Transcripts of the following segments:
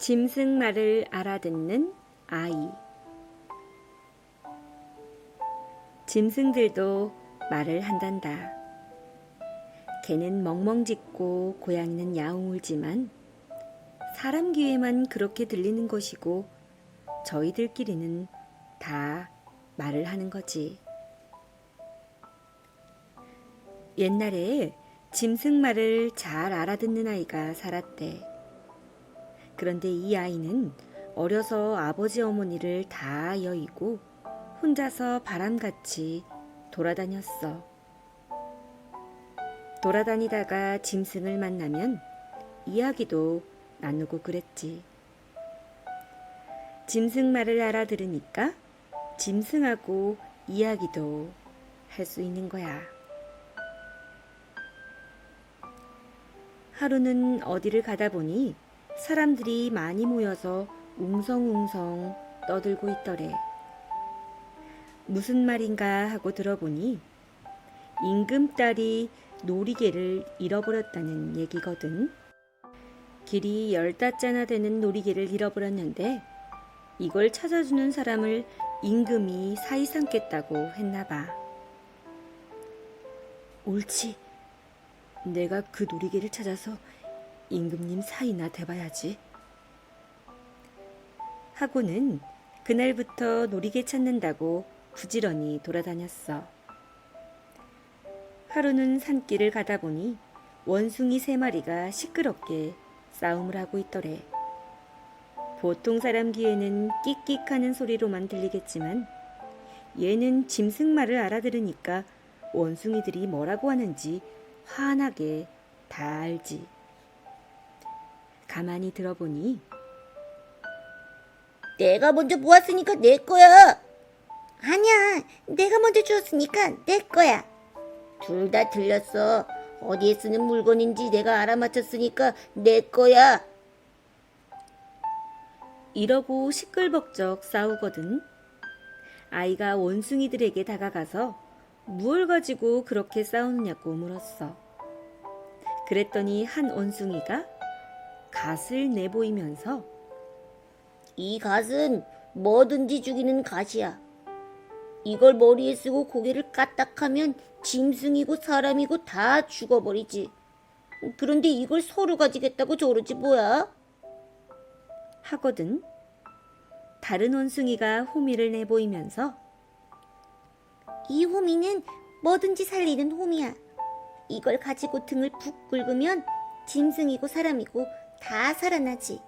짐승 말을 알아듣는 아이. 짐승들도 말을 한단다. 개는 멍멍 짖고 고양이는 야옹 울지만 사람 귀에만 그렇게 들리는 것이고 저희들끼리는 다 말을 하는 거지. 옛날에 짐승 말을 잘 알아듣는 아이가 살았대. 그런데 이 아이는 어려서 아버지 어머니를 다 여의고 혼자서 바람같이 돌아다녔어. 돌아다니다가 짐승을 만나면 이야기도 나누고 그랬지. 짐승 말을 알아들으니까 짐승하고 이야기도 할 수 있는 거야. 하루는 어디를 가다 보니 사람들이 많이 모여서 웅성웅성 떠들고 있더래. 무슨 말인가 하고 들어보니 임금딸이 놀이개를 잃어버렸다는 얘기거든. 길이 열다짜나 되는 놀이개를 잃어버렸는데 이걸 찾아주는 사람을 임금이 사이 삼겠다고 했나 봐. 옳지. 내가 그 놀이개를 찾아서 임금님 사이나 돼봐야지. 하고는 그날부터 놀이개 찾는다고 부지런히 돌아다녔어. 하루는 산길을 가다 보니 원숭이 세 마리가 시끄럽게 싸움을 하고 있더래. 보통 사람 귀에는 끽끽 하는 소리로만 들리겠지만 얘는 짐승 말을 알아들으니까 원숭이들이 뭐라고 하는지 환하게 다 알지. 가만히 들어보니 내가 먼저 모았으니까 내 거야. 아니야, 내가 먼저 주었으니까 내 거야. 둘 다 틀렸어. 어디에 쓰는 물건인지 내가 알아맞혔으니까 내 거야. 이러고 시끌벅적 싸우거든. 아이가 원숭이들에게 다가가서 무얼 가지고 그렇게 싸우느냐고 물었어. 그랬더니 한 원숭이가 갓을 내보이면서 이 갓은 뭐든지 죽이는 갓이야. 이걸 머리에 쓰고 고개를 까딱하면 짐승이고 사람이고 다 죽어버리지. 그런데 이걸 서로 가지겠다고 저러지 뭐야? 하거든. 다른 원숭이가 호미를 내보이면서 이 호미는 뭐든지 살리는 호미야. 이걸 가지고 등을 푹 긁으면 짐승이고 사람이고 다 살아나지.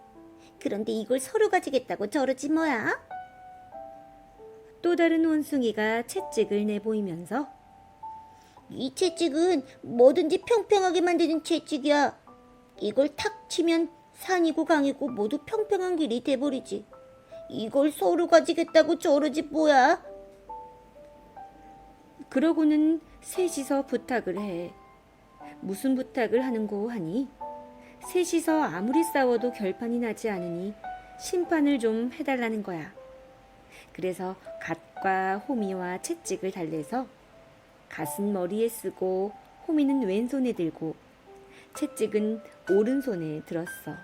그런데 이걸 서로 가지겠다고 저러지 뭐야? 또 다른 원숭이가 채찍을 내보이면서 이 채찍은 뭐든지 평평하게 만드는 채찍이야. 이걸 탁 치면 산이고 강이고 모두 평평한 길이 돼버리지. 이걸 서로 가지겠다고 저러지 뭐야? 그러고는 셋이서 부탁을 해. 무슨 부탁을 하는고 하니 셋이서 아무리 싸워도 결판이 나지 않으니 심판을 좀 해달라는 거야. 그래서 갓과 호미와 채찍을 달래서 갓은 머리에 쓰고 호미는 왼손에 들고 채찍은 오른손에 들었어.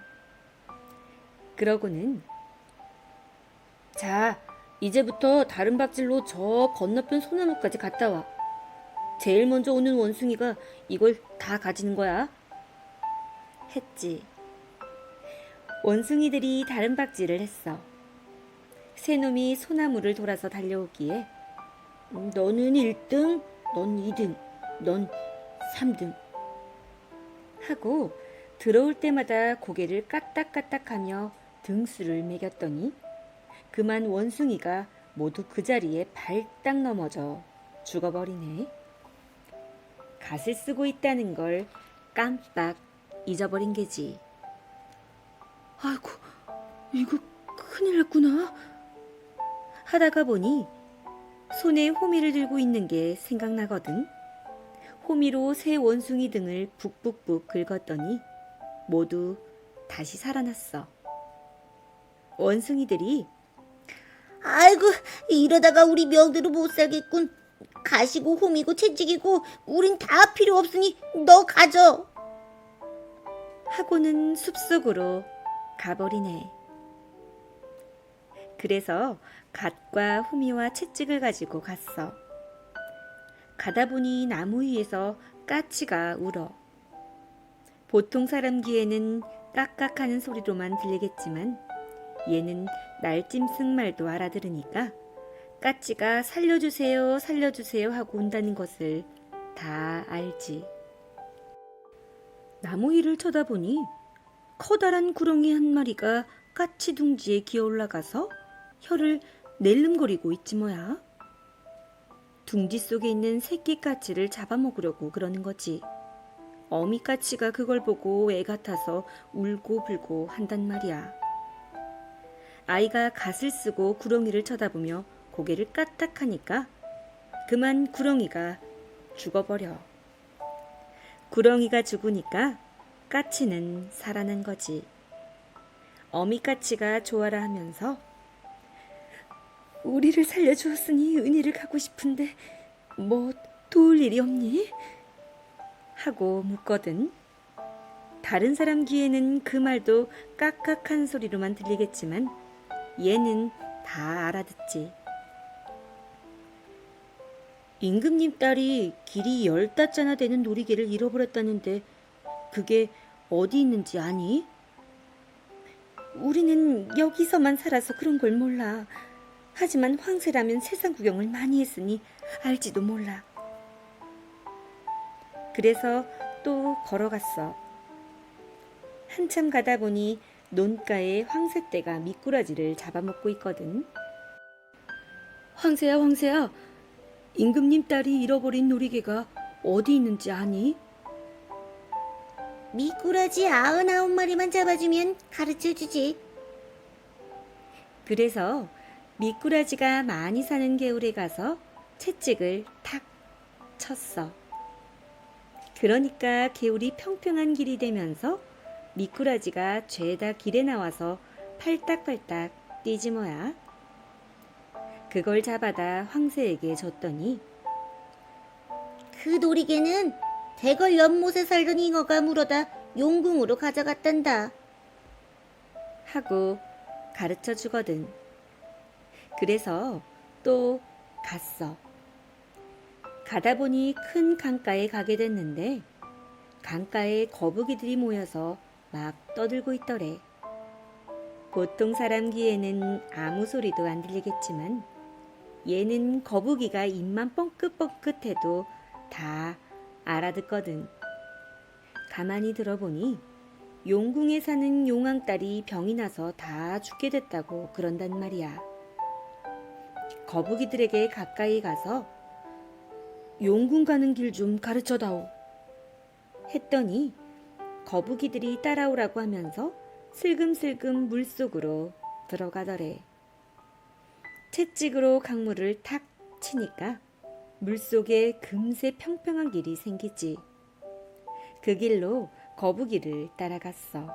그러고는 자, 이제부터 다른 박질로 저 건너편 소나무까지 갔다 와. 제일 먼저 오는 원숭이가 이걸 다 가지는 거야. 했지. 원숭이들이 다른 박질을 했어. 새 놈이 소나무를 돌아서 달려오기에 음, 너는 1등, 넌 2등, 넌 3등 하고 들어올 때마다 고개를 까딱까딱하며 등수를 매겼더니 그만 원숭이가 모두 그 자리에 발딱 넘어져 죽어버리네. 갓을 쓰고 있다는 걸 깜빡 잊어버린 게지. 아이고, 이거 큰일 났구나. 하다가 보니 손에 호미를 들고 있는 게 생각나거든. 호미로 새 원숭이 등을 북북북 긁었더니 모두 다시 살아났어. 원숭이들이 아이고 이러다가 우리 명대로 못 살겠군. 가시고 홈이고 채찍이고 우린 다 필요 없으니 너 가져. 하고는 숲속으로 가버리네. 그래서 갓과 후미와 채찍을 가지고 갔어. 가다 보니 나무 위에서 까치가 울어. 보통 사람 귀에는 깍깍하는 소리로만 들리겠지만 얘는 날짐승 말도 알아들으니까 까치가 살려주세요, 살려주세요 하고 운다는 것을 다 알지. 나무 위를 쳐다보니 커다란 구렁이 한 마리가 까치 둥지에 기어 올라가서 혀를 낼름거리고 있지 뭐야. 둥지 속에 있는 새끼 까치를 잡아먹으려고 그러는 거지. 어미 까치가 그걸 보고 애 같아서 울고 불고 한단 말이야. 아이가 갓을 쓰고 구렁이를 쳐다보며 고개를 까딱하니까 그만 구렁이가 죽어버려. 구렁이가 죽으니까 까치는 살아난 거지. 어미 까치가 좋아라 하면서 우리를 살려주었으니 은혜를 가고 싶은데 뭐 도울 일이 없니? 하고 묻거든. 다른 사람 귀에는 그 말도 깍깍한 소리로만 들리겠지만 얘는 다 알아듣지. 임금님 딸이 길이 열다짜나 되는 놀이개를 잃어버렸다는데 그게 어디 있는지 아니? 우리는 여기서만 살아서 그런 걸 몰라. 하지만 황새라면 세상 구경을 많이 했으니 알지도 몰라. 그래서 또 걸어갔어. 한참 가다 보니 논가에 황새떼가 미꾸라지를 잡아먹고 있거든. 황새야, 황새야. 임금님 딸이 잃어버린 놀이개가 어디 있는지 아니? 미꾸라지 아흔아홉 마리만 잡아주면 가르쳐 주지. 그래서 미꾸라지가 많이 사는 개울에 가서 채찍을 탁 쳤어. 그러니까 개울이 평평한 길이 되면서 미꾸라지가 죄다 길에 나와서 팔딱팔딱 뛰지 뭐야. 그걸 잡아다 황새에게 줬더니 그 놀이개는 대걸 연못에 살던 잉어가 물어다 용궁으로 가져갔단다. 하고 가르쳐 주거든. 그래서 또 갔어. 가다 보니 큰 강가에 가게 됐는데 강가에 거북이들이 모여서 막 떠들고 있더래. 보통 사람 귀에는 아무 소리도 안 들리겠지만 얘는 거북이가 입만 뻥긋뻥긋해도 다 알아듣거든. 가만히 들어보니 용궁에 사는 용왕딸이 병이 나서 다 죽게 됐다고 그런단 말이야. 거북이들에게 가까이 가서 용궁 가는 길 좀 가르쳐 다오. 했더니 거북이들이 따라오라고 하면서 슬금슬금 물속으로 들어가더래. 채찍으로 강물을 탁 치니까 물속에 금세 평평한 길이 생기지. 그 길로 거북이를 따라갔어.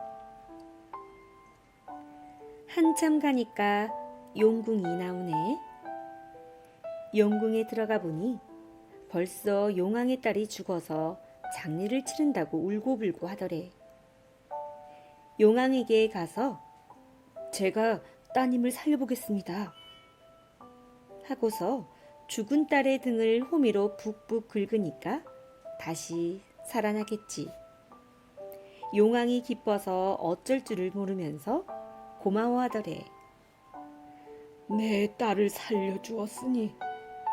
한참 가니까 용궁이 나오네. 용궁에 들어가 보니 벌써 용왕의 딸이 죽어서 장례를 치른다고 울고불고 하더래. 용왕에게 가서 제가 따님을 살려보겠습니다. 하고서 죽은 딸의 등을 호미로 북북 긁으니까 다시 살아나겠지. 용왕이 기뻐서 어쩔 줄을 모르면서 고마워하더래. 내 딸을 살려주었으니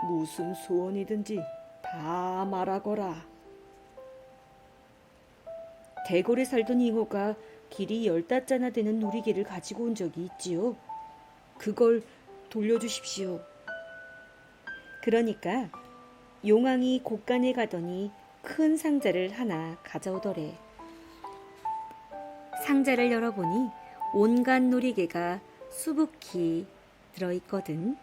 무슨 소원이든지 다 말하거라. 대궐에 살던 잉어가 길이 열다짜나 되는 놀이개를 가지고 온 적이 있지요. 그걸 돌려주십시오. 그러니까 용왕이 곳간에 가더니 큰 상자를 하나 가져오더래. 상자를 열어보니 온갖 놀이개가 수북히 들어있거든.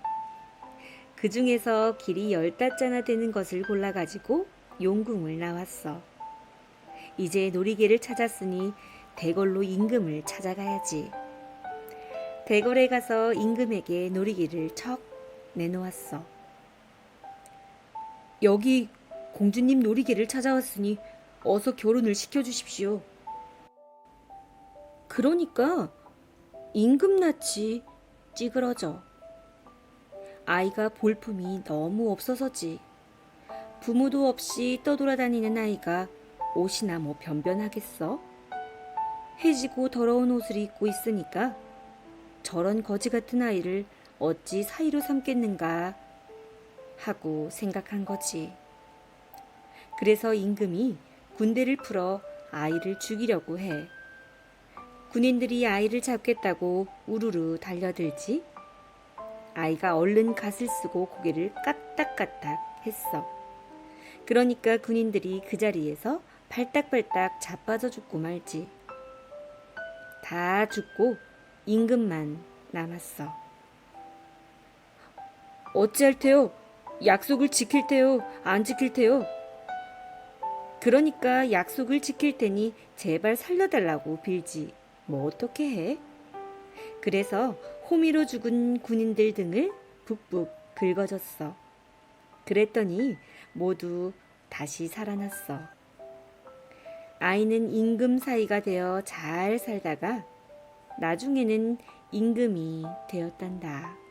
그 중에서 길이 열다짜나 되는 것을 골라가지고 용궁을 나왔어. 이제 놀이개를 찾았으니 대궐로 임금을 찾아가야지. 대궐에 가서 임금에게 놀이개를 척 내놓았어. 여기 공주님 놀이개를 찾아왔으니 어서 결혼을 시켜주십시오. 그러니까 임금낯이 찌그러져. 아이가 볼품이 너무 없어서지. 부모도 없이 떠돌아다니는 아이가 옷이나 뭐 변변하겠어? 해지고 더러운 옷을 입고 있으니까 저런 거지 같은 아이를 어찌 사이로 삼겠는가 하고 생각한 거지. 그래서 임금이 군대를 풀어 아이를 죽이려고 해. 군인들이 아이를 잡겠다고 우르르 달려들지. 아이가 얼른 갓을 쓰고 고개를 까딱까딱 했어. 그러니까 군인들이 그 자리에서 발딱발딱 자빠져 죽고 말지. 다 죽고 임금만 남았어. 어찌할 테요? 약속을 지킬 테요? 안 지킬 테요? 그러니까 약속을 지킬 테니 제발 살려달라고 빌지. 뭐 어떻게 해? 그래서 호미로 죽은 군인들 등을 북북 긁어줬어. 그랬더니 모두 다시 살아났어. 아이는 임금 사이가 되어 잘 살다가 나중에는 임금이 되었단다.